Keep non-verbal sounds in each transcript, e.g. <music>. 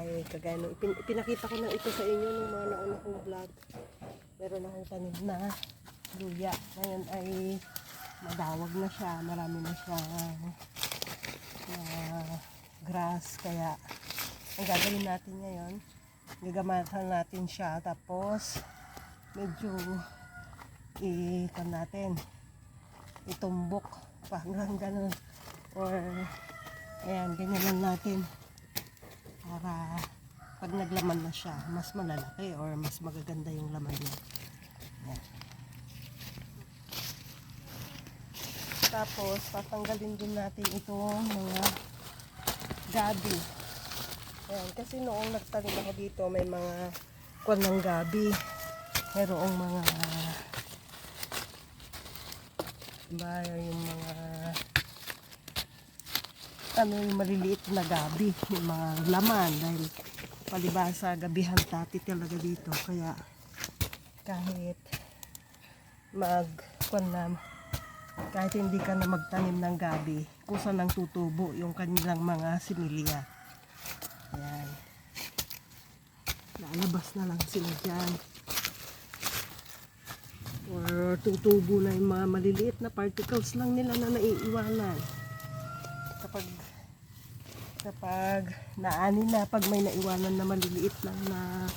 ay kagaya nung ipin, ipinakita ko na ito sa inyo nung mga nauna kong vlog. Meron akong tanim na luya. Ngayon ay madawag na siya. Marami na siyang uh, grass. Kaya ang gagawin natin ngayon, gagamatan natin siya. Tapos medyo ikan natin itumbok parang ganun or ayan ganyan lang natin para pag naglaman na siya mas malalaki or mas magaganda yung laman niya. Ayan. tapos tatanggalin din natin itong mga gabi. Ayan kasi noong nagtanim ako dito may mga kwan ng gabi. Mayroong mga ba yung mga ano yung maliliit na gabi yung mga laman dahil palibasa gabihan tati talaga dito. Kaya kahit mag na kahit hindi ka na magtanim ng gabi kusa nang tutubo yung kanilang mga similya. Yan lalabas na lang sila dyan. Or tutubo na yung mga maliliit na particles lang nila na naiiwanan kapag naani na pag may naiwanan na maliliit lang na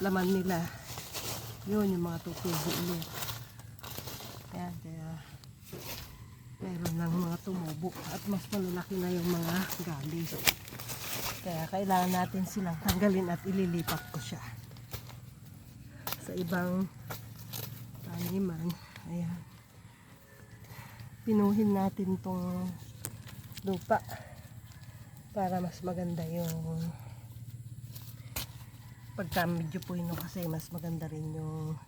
laman nila. Yun yung mga tutubo ulit yan kaya meron lang mga tumubo at mas malalaki na yung mga gali kaya kailangan natin silang tanggalin at ililipat ko siya. Sa ibang taniman. Ayan. Pinuhin natin tong lupa para mas maganda yung pagka medyo puino kasi mas maganda rin yung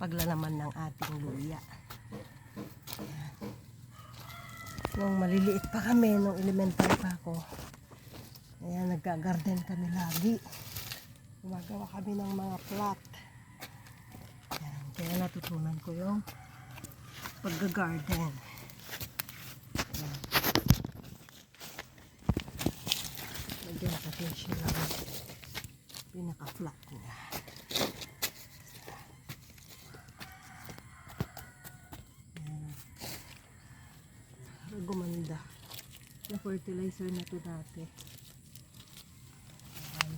paglalaman ng ating luya. Ayan. Nung maliliit pa kami, nung elementary pa ako, ayan, nagka-garden kami lagi. Gumagawa kami ng mga plot. Ayan, kaya natutunan ko yung pagga-garden. Ayan. Lagyan natin siya ng pinaka-flat niya. Gumanda. Na fertilizer na to dati. Ayan.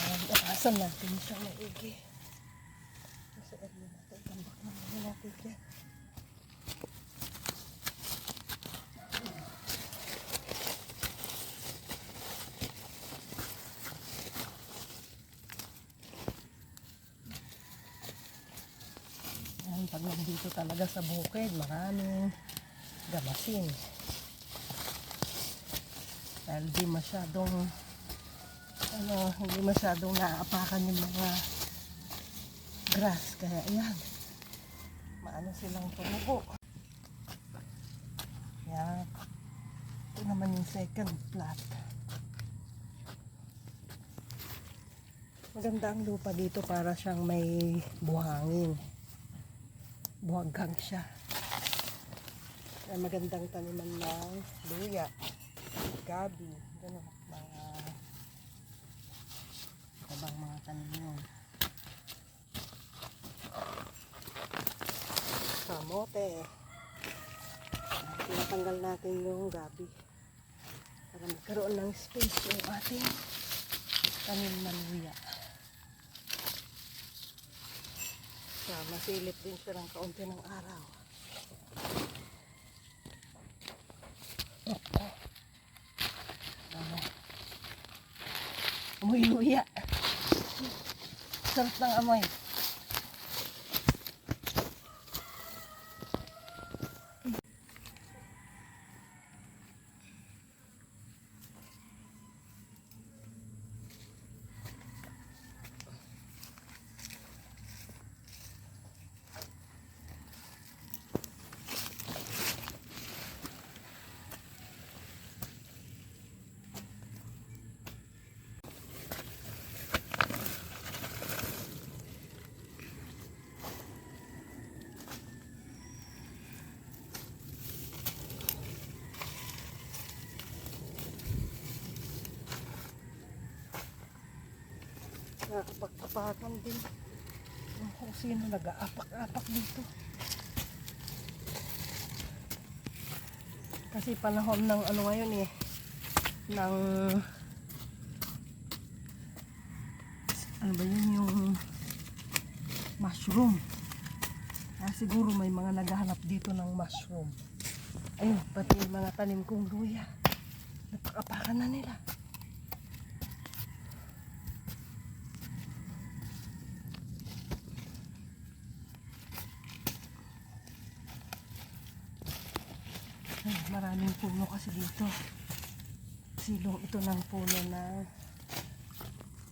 Ayan, Bakasan natin siya maigi. Kasi ano natin, tambak na muna natin yan. Ayan, pag nandito talaga sa bukid, maraming gamasin. Dahil di masyadong ano, hindi masyadong naaapakan yung mga grass. Kaya ayan, maano silang tumubo. Yan. Ito naman yung second plot. Maganda ang lupa dito para siyang may buhangin. Buhaghang siya. Kaya magandang taniman ng luya, gabi, gano'n, mga kabang mga tanim yun. Kamote. Tinatanggal natin yung gabi para magkaroon ng space yung ating tanim na luya. Kaya masilip din siya ng kaunti ng araw. Ano? Amoy luya. Sarap ng amoy. Nakakapag-apakan din. Kung sino nag-aapak-apak dito. Kasi panahon ng ano ngayon eh. Ng ano ba yun yung mushroom. Ah, siguro may mga naghahanap dito ng mushroom. Ayun, pati mga tanim kong luya. Napakapakan na nila. Maraming puno kasi dito. Silong ito ng puno na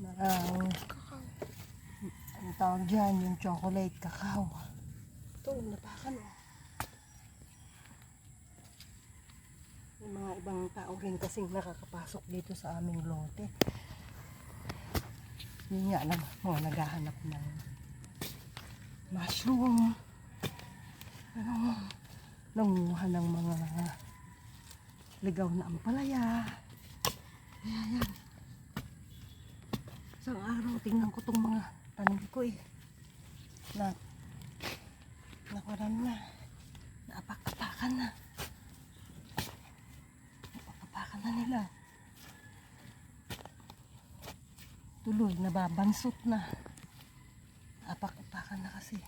na ang tawag dyan, yung chocolate, cacao. Ito, napakan oh. May mga ibang tao rin kasing nakakapasok dito sa aming lote. Yun nga lang, mga naghahanap ng mushroom. Ano, nanguha ng mga ligaw na ampalaya. Kaya yan. Isang araw, tingnan ko tong mga tanim ko eh. Na, nakuran na. Naapak-apakan na. Naapak-apakan na nila. Tuloy, nababansot na. Apak-apakan na kasi.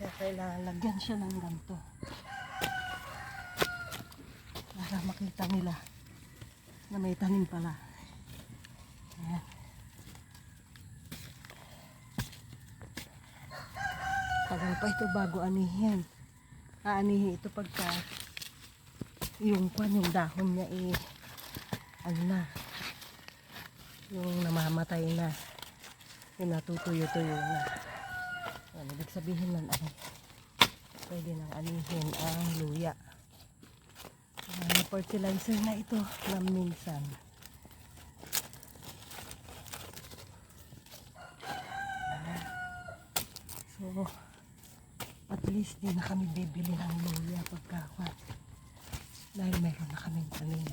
Kaya kailangan lagyan siya ng ganito. Para makita nila na may tanim pala. Ayan. Tagal pa ito bago anihin. Aanihin ito pagka yung kwan, yung dahon niya eh ano na yung namamatay na yung natutuyo-tuyo na. Ano, ibig sabihin nun ay pwede nang anihin ang luya. Ang fertilizer na ito na minsan. So, at least di na kami bibili ng luya pagkakwa. Dahil meron na kaming tanim.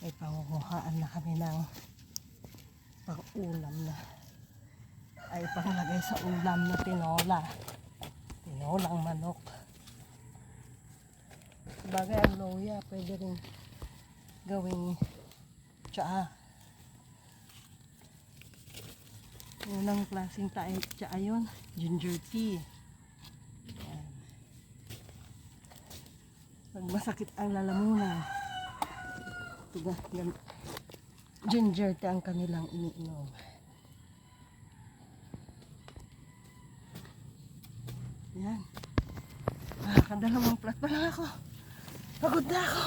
May pangunguhaan na kami ng pang-ulam na ay panglagay sa ulam na tinola. Tinolang manok. Bagay ang luya, pwede rin gawing tsaa. Unang klaseng tae, tsaa yun, ginger tea. Yan. Pag masakit ang lalamunan, gan, ginger tea ang kanilang iniinom. Yan. Nakakadalawang plat pa lang ako. Pagod na ako.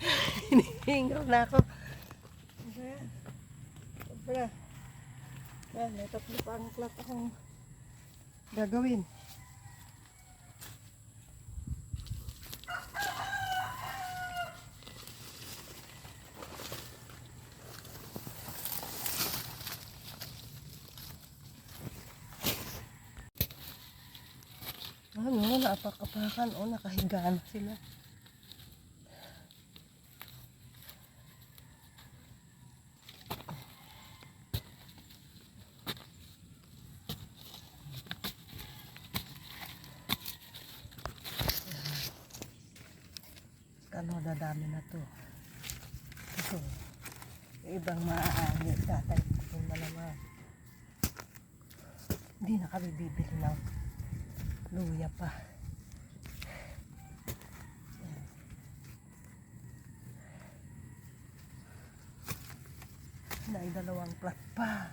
<laughs> Hinihingaw na ako. Sobra. Yan, may tatlo pa ang plat akong gagawin. Ano, naapak-apakan o nakahiga na sila. Ano, dadami na to. Ito. Ibang maaani, tatay ko na naman. Hindi na kami bibili ng luya pa. Dahil dalawang plat pa.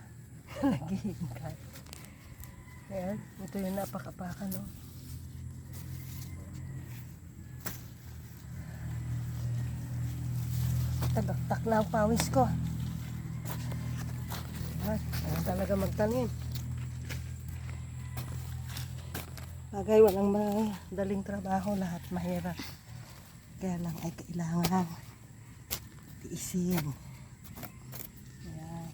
<laughs> Naghihingkat. Ayan, ito yung napakapakan, no? Tagaktak na ang pawis ko. Ay, ayaw talaga magtanim. Bagay, walang madaling trabaho, lahat mahirap. Kaya lang ay kailangan tiisin. Ayan.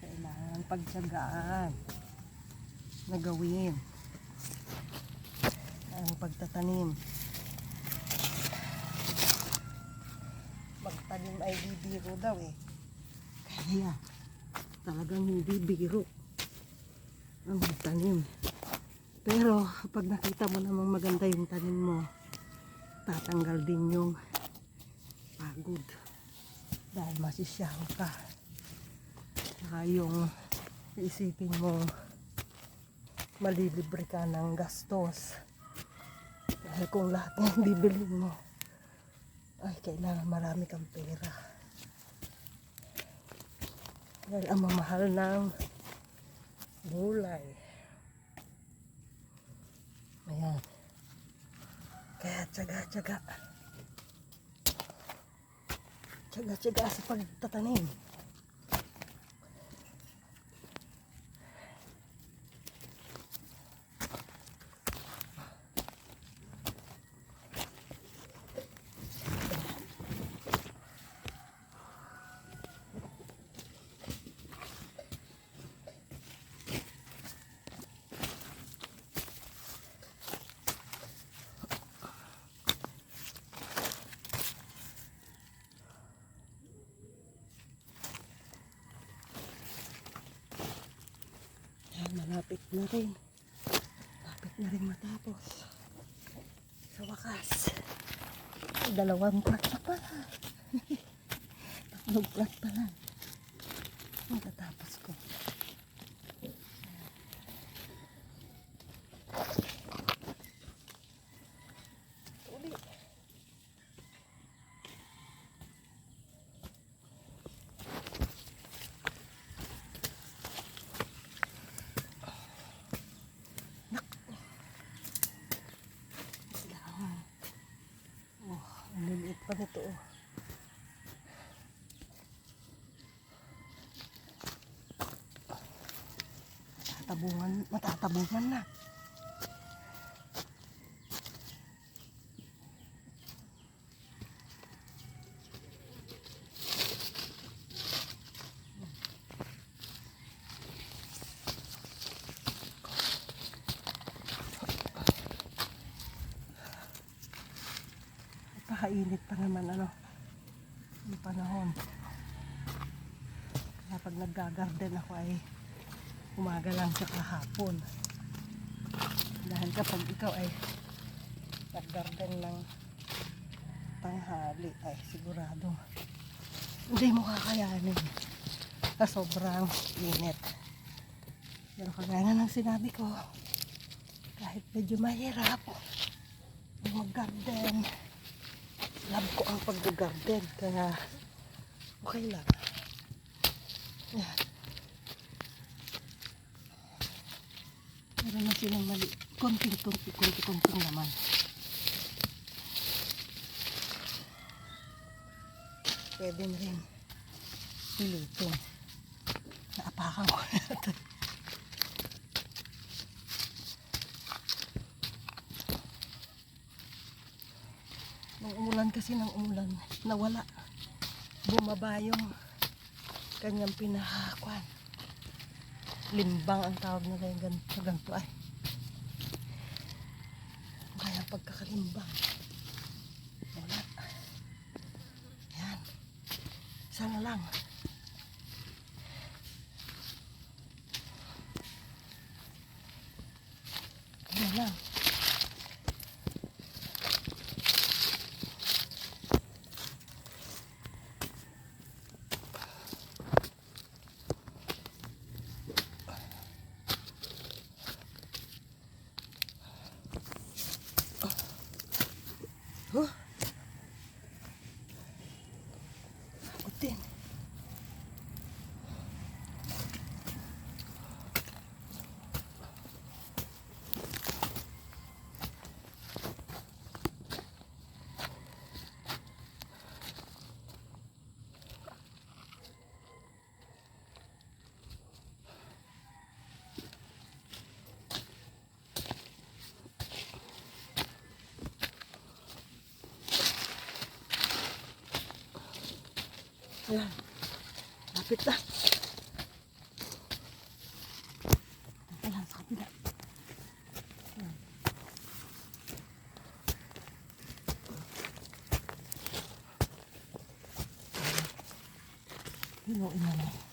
Kailangan pagtsagaan na gawin ang pagtatanim. Magtatanim ay di biro daw eh. Kaya talagang hindi biro ang magtanim. Pero pag nakita mo namang maganda yung tanim mo, tatanggal din yung pagod. Dahil masisyaw ka. Saka yung isipin mo malilibre ka ng gastos. Dahil kung lahat <laughs> ng bibilin mo, ay kailangan marami kang pera. Dahil ang mamahal ng gulay. Ayan. Kaya tsaga-tsaga. Tsaga-tsaga sa pagtatanim. Ayan, malapit na rin. Malapit na rin matapos. Sa wakas. Dalawang plat na pala. <laughs> Tatlong plat pa. Matatapos ko. Uli. Kailangan. Oh, ang liliit pa nito oh. Matatabungan, matatabungan na. Napakainit pa naman ano. Yung panahon. Kaya pag naggagarden ako ay umaga lang sa kahapon. Dahil kapag ikaw ay naggarden ng tanghali ay sigurado hindi mo kakayanin sa sobrang init. Pero kagaya ng sinabi ko, kahit medyo mahirap mag-garden, love ko ang pag-garden kaya okay lang. Yan. Meron na silang mali. Konting-konti, konti-konting naman. Pwede na rin pilitin. Naapakan ko na ito. Umulan kasi ng umulan, nawala. Bumaba yung kanyang pinahakwan. Limbang ang tawag nila yung ganito, ganito ay. Kaya pagkakalimbang. Wala. Yan. Sana lang. Ayan. Lapit na. Ayan, sa kapila. Ayan. Hinoin na lang.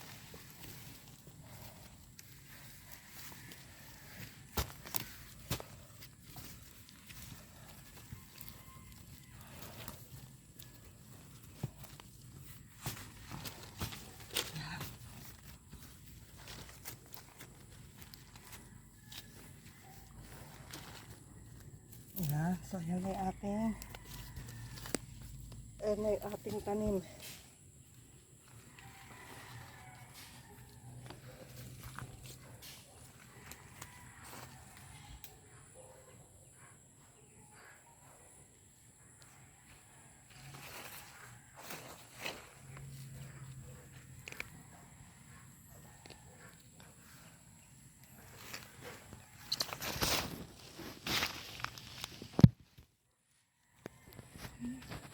So, yan ay ating yan ay ating tanim. Mm-hmm.